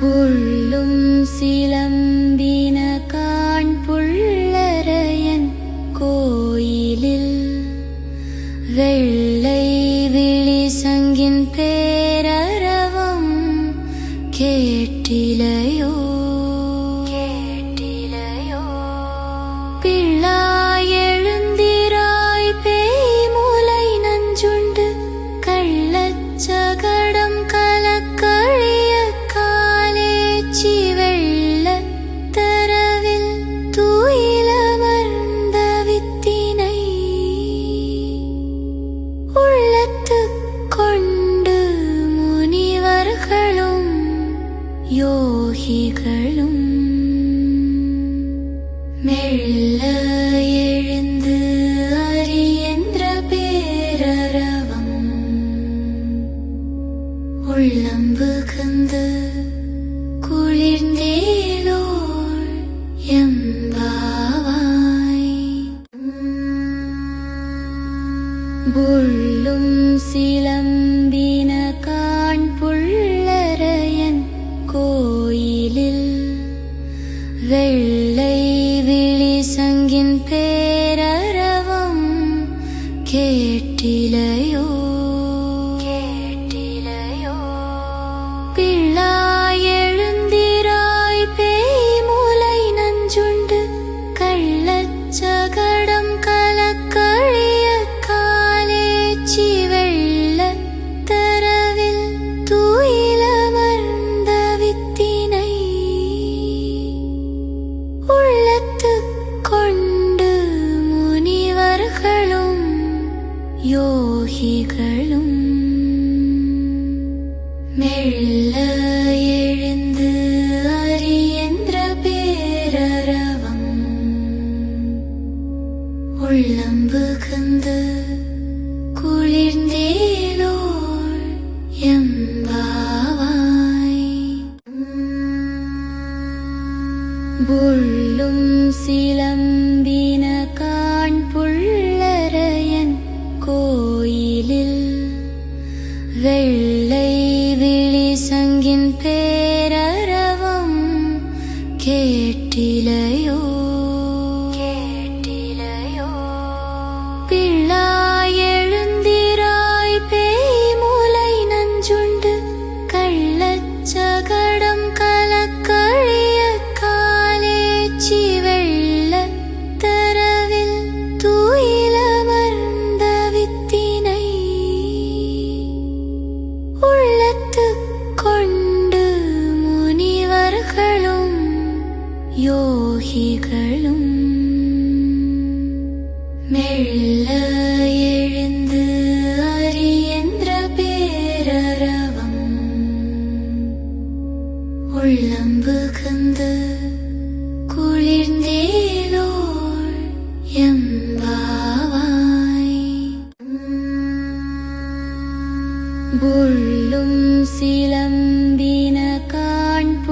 புள்ளும் சிலம்பின காண் புள்ளரையன் கோயிலில் வெள்ளை விழி சங்கின் பேரரவம் கேட்டிலையோ யோகிகளும் மெல்ல எழுந்து அரியந்திர பேரரவம் உள்ளம்புகுந்து குளிர்ந்தேலோர் எம்பாவாய். புள்ளும் வெள்ளை விழி சங்கின் பேரரவம் கேட்டிலையோ யோகிகளும் மெல்ல எழுந்து அரியந்திர பேரரவம் உள்ளம்புகுந்து குளிர்ந்தேலோர் எம்பாவாய். புள்ளும் சிலம்பின புள்ளரையன் கோயிலில் வெள்ளை விழி சங்கின் பேரரவம் கொண்டு முனிவர்களும் யோகிகளும் மெல்ல எழுந்து அரியந்திர பேரரவம் உள்ளம்புகுந்து குளிர்ந்தேலோர் எம் புள்ளும் சிலம்பின காண்புள்ளரையன்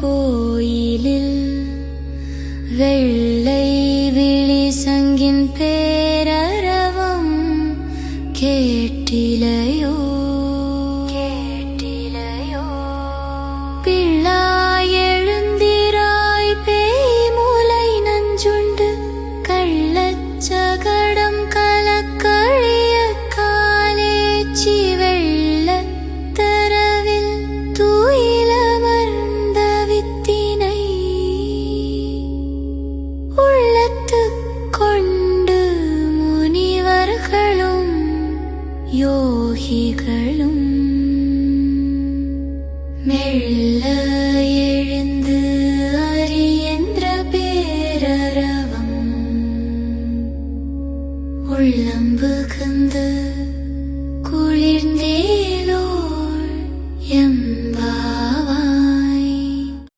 கோயிலில் வெள்ளை விழி சங்கின் பேரரவம் கேட்டிலையோ மெல்ல எழுந்து அறியன்ற பேரரவம். உள்ளம் புகுந்து குளிர்ந்தேலோர்